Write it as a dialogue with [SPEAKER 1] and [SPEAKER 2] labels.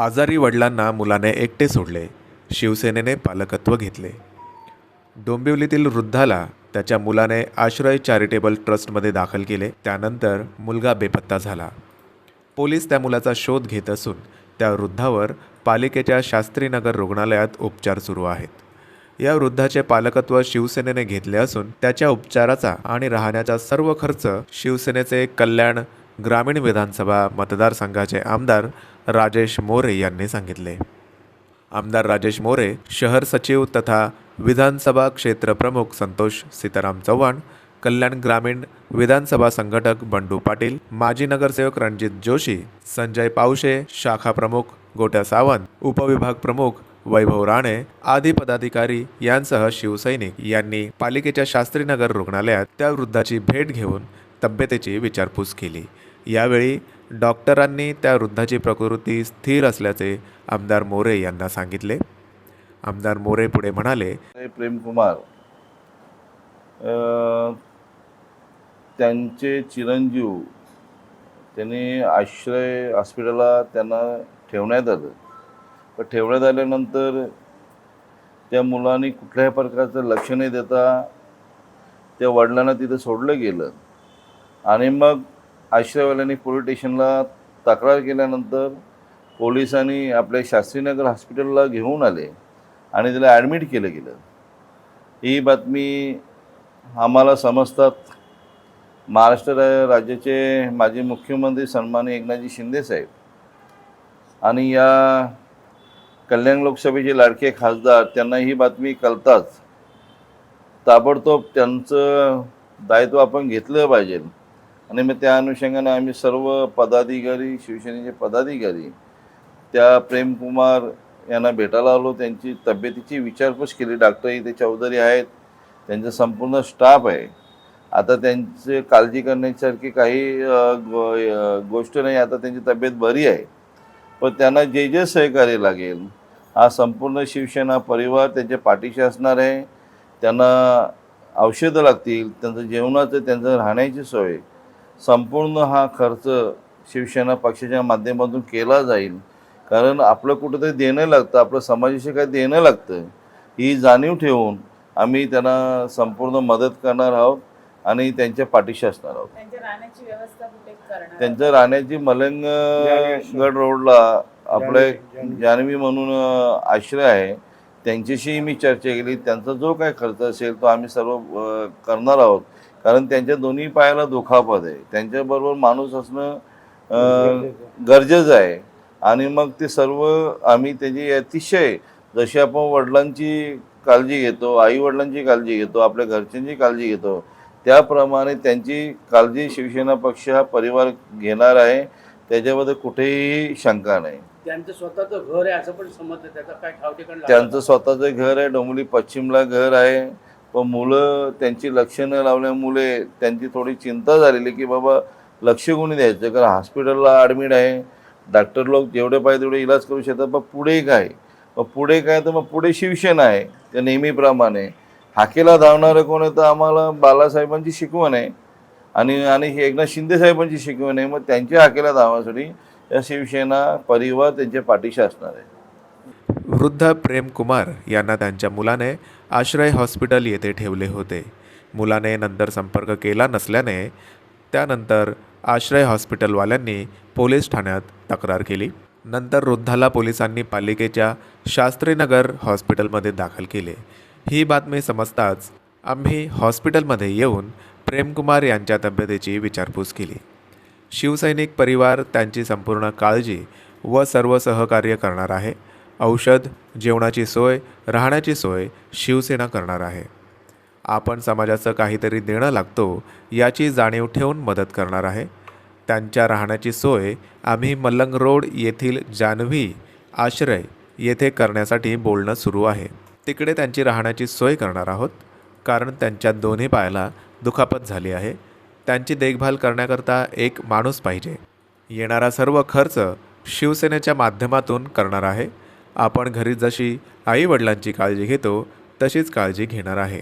[SPEAKER 1] आजारी वडिलांना मुलाने एकटे सोडले शिवसेनेने पालकत्व घेतले. डोंबिवलीतील वृद्धाला त्याच्या मुलाने आश्रय चॅरिटेबल ट्रस्टमध्ये दाखल केले त्यानंतर मुलगा बेपत्ता झाला. पोलीस त्या मुलाचा शोध घेत असून त्या वृद्धावर पालिकेच्या शास्त्रीनगर रुग्णालयात उपचार सुरू आहेत. या वृद्धाचे पालकत्व शिवसेनेने घेतले असून त्याच्या उपचाराचा आणि राहण्याचा सर्व खर्च शिवसेनेचे कल्याण ग्रामीण विधानसभा मतदारसंघाचे आमदार राजेश मोरे यांनी सांगितले. आमदार राजेश मोरे शहर सचिव तथा विधानसभा क्षेत्र प्रमुख संतोष सीताराम चव्हाण कल्याण ग्रामीण विधानसभा संघटक बंडू पाटील माजी नगरसेवक रणजित जोशी संजय पावशे शाखा प्रमुख गोट्या सावंत उपविभाग प्रमुख वैभव राणे आदी पदाधिकारी यांसह शिवसैनिक यांनी पालिकेच्या शास्त्रीनगर रुग्णालयात त्या वृद्धाची भेट घेऊन तब्येतीची विचारपूस केली. यावेळी डॉक्टरांनी त्या वृद्धाची प्रकृती स्थिर असल्याचे आमदार मोरे यांना सांगितले. आमदार मोरे पुढे म्हणाले
[SPEAKER 2] प्रेमकुमार त्यांचे चिरंजीव त्यांनी आश्रय हॉस्पिटलला त्यांना ठेवण्यात आलं. पण ठेवण्यात आल्यानंतर त्या मुलांनी कुठल्याही प्रकारचं लक्ष न देता त्या वडिलांना तिथं सोडलं गेलं. आणि मग आश्रयवाल्यांनी पोलीस स्टेशनला तक्रार केल्यानंतर पोलिसांनी आपल्या शास्त्रीनगर हॉस्पिटलला घेऊन आले आणि त्याला ॲडमिट केलं गेलं. ही बातमी आम्हाला समजतात. महाराष्ट्र राज्याचे माजी मुख्यमंत्री सन्मानी एकनाथजी शिंदेसाहेब आणि या कल्याण लोकसभेचे लाडके खासदार त्यांना ही बातमी कळताच ताबडतोब त्यांचं दायित्व आपण घेतलं पाहिजे. आणि मग त्या अनुषंगाने आम्ही सर्व पदाधिकारी शिवसेनेचे पदाधिकारी त्या प्रेमकुमार यांना भेटायला आलो. त्यांची तब्येतीची विचारपूस केली. डॉक्टर इथे चौधरी आहेत. त्यांचा संपूर्ण स्टाफ आहे. आता त्यांचे काळजी करण्यासारखी काही गोष्ट नाही. आता त्यांची तब्येत बरी आहे. पण त्यांना जे जे सहकार्य लागेल हा संपूर्ण शिवसेना परिवार त्यांच्या पाठीशी असणार आहे. त्यांना औषधं लागतील. त्यांचं जेवणाचं त्यांचं राहण्याची सोय. संपूर्ण हा खर्च शिवसेना पक्षाच्या माध्यमातून केला जाईल. कारण आपलं कुठंतरी देणं लागतं आपलं समाजाशी काही देणं लागतं. ही जाणीव ठेवून आम्ही त्यांना संपूर्ण मदत करणार आहोत आणि त्यांच्या पाठीशी असणार आहोत.
[SPEAKER 3] त्यांच्या राहण्याची व्यवस्था कुठे करणार
[SPEAKER 2] त्यांच्या राहण्याची मलंग गड रोडला आपले जानवी म्हणून आश्रय आहे. त्यांच्याशी मी चर्चा केली. त्यांचा जो काय खर्च असेल तो आम्ही सर्व करणार आहोत. कारण त्यांच्या दोन्ही पायाला दुखापत आहे. त्यांच्याबरोबर माणूस असणं गरजेचं आहे. आणि मग ते सर्व आम्ही त्याची अतिशय जशी आपण वडिलांची काळजी घेतो आई वडिलांची काळजी घेतो आपल्या घरच्यांची काळजी घेतो त्याप्रमाणे त्यांची काळजी शिवसेना पक्ष हा परिवार घेणार आहे. त्याच्यामध्ये कुठेही शंका नाही.
[SPEAKER 4] त्यांचं स्वतःचं घर आहे असं पण समजतं. त्याचा काय ठाव ठिकाण लागलं
[SPEAKER 2] त्यांचं स्वतःचं घर आहे. डोंबली पश्चिमला घर आहे. पण मुलं त्यांची लक्ष न लावल्यामुळे त्यांची थोडी चिंता झालेली की बाबा लक्ष कोणी द्यायचं? कारण हॉस्पिटलला ॲडमिट आहे. डॉक्टर लोक जेवढे पाहिजे तेवढे इलाज करू शकतात. मग पुढे काय? मग पुढे काय तर मग पुढे शिवसेना आहे. त्या नेहमीप्रमाणे. हाकेला धावणारं कोण आहे तर आम्हाला बालासाहेबांची शिकवण आहे. आणि आणि हे एकनाथ शिंदे साहेबांची शिकवण आहे. मग त्यांच्या हाकेला धावण्यासाठी या शिवसेना परिवार त्यांच्या पाठीशी असणार आहे.
[SPEAKER 1] वृद्ध प्रेम कुमार यांना त्यांच्या मुलाने आश्रय हॉस्पिटल येथे ठेवले होते. मुलाने नंतर संपर्क केला नसल्याने त्यानंतर आश्रय हॉस्पिटलवाल्यांनी पोलीस ठाण्यात तक्रार केली. नंतर वृद्धाला पोलिसांनी पालिकेच्या शास्त्रीनगर हॉस्पिटलमध्ये दाखल केले. ही बातमी समजताच आम्ही हॉस्पिटलमध्ये येऊन प्रेमकुमार यांच्या तब्येतीची विचारपूस केली. शिवसैनिक परिवार त्यांची संपूर्ण काळजी व सर्व सहकार्य करणार आहे. औषध जेवणाची सोय राहण्याची सोय शिवसेना करणार आहे. आपण समाजाचं काहीतरी देणं लागतो याची जाणीव ठेवून मदत करणार आहे. त्यांच्या राहण्याची सोय आम्ही मल्लंग रोड येथील जान्हवी आश्रय येथे करण्यासाठी बोलणं सुरू आहे. तिकडे त्यांची राहण्याची सोय करणार आहोत कारण त्यांच्या दोन्ही पायाला दुखापत झाली आहे. त्यांची देखभाल करण्याकरता एक माणूस पाहिजे. येणारा सर्व खर्च शिवसेनेच्या माध्यमातून करणार आहे. आपण घरी जशी आईवडिलांची काळजी घेतो तशीच काळजी घेणार आहे.